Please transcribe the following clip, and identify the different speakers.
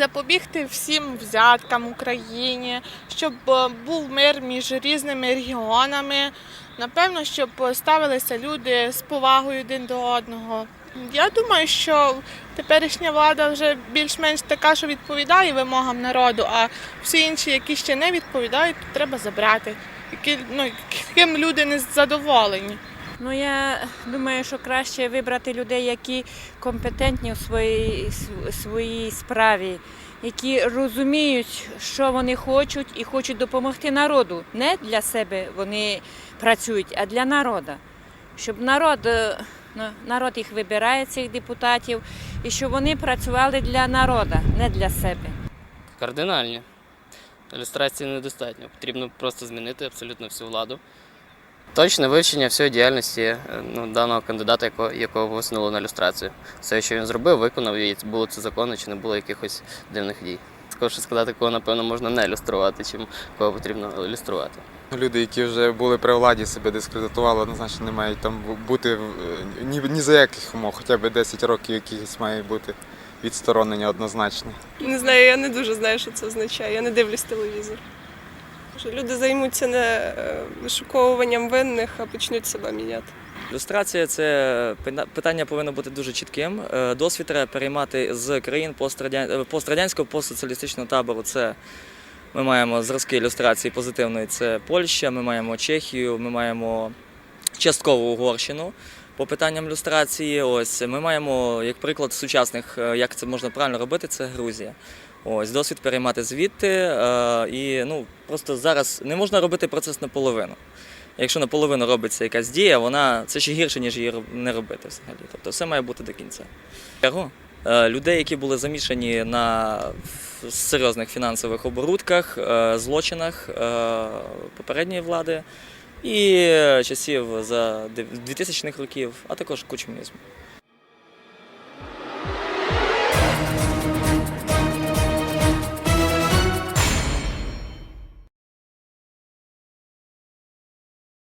Speaker 1: запобігти всім взяткам в Україні, щоб е, був мир між різними регіонами. Напевно, щоб ставилися люди з повагою один до одного. Я думаю, що теперішня влада вже більш-менш така, що відповідає вимогам народу, а всі інші, які ще не відповідають, то треба забрати, які, ну, яким люди не задоволені.
Speaker 2: Ну я думаю, що краще вибрати людей, які компетентні у своїй своїй справі, які розуміють, що вони хочуть, і хочуть допомогти народу. Не для себе вони працюють, а для народу. Щоб народ, е, народ їх вибирає, цих депутатів, і щоб вони працювали для народу, не для себе.
Speaker 3: Кардинальні. Ілюстрації недостатньо. Потрібно просто змінити абсолютно всю владу. Точне вивчення всієї діяльності е, ну, даного кандидата, якого, якого висунули на ілюстрацію. Все, що він зробив, виконав, і було це законно, чи не було якихось дивних дій. Також сказати, кого, напевно, можна не ілюструвати, чим кого потрібно ілюструвати.
Speaker 4: Люди, які вже були при владі, себе дискредитували, однозначно не мають там бути ні, ні за яких умов, хоча б 10 років якихось має бути відсторонення однозначно.
Speaker 5: Не знаю, я не дуже знаю, що це означає. Я не дивлюсь телевізор. Що люди займуться не е, вишуковуванням винних, а почнуть себе міняти.
Speaker 6: Люстрація це питання повинно бути дуже чітким. Е, Досвід треба переймати з країн е, пострадянського постсоціалістичного табору. Це ми маємо зразки ілюстрації позитивної. Це Польща, ми маємо Чехію, ми маємо часткову Угорщину. По питанням люстрації, ось ми маємо як приклад сучасних, е, як це можна правильно робити, це Грузія. Ось досвід переймати звідти. е, І ну просто зараз не можна робити процес наполовину. Якщо наполовину робиться якась дія, вона це ще гірше, ніж її не робити взагалі. Тобто все має бути до кінця. Е, Людей, які були замішані на серйозних фінансових оборудках, злочинах попередньої влади і часів за дев- 2000-х років, а також кучмізму.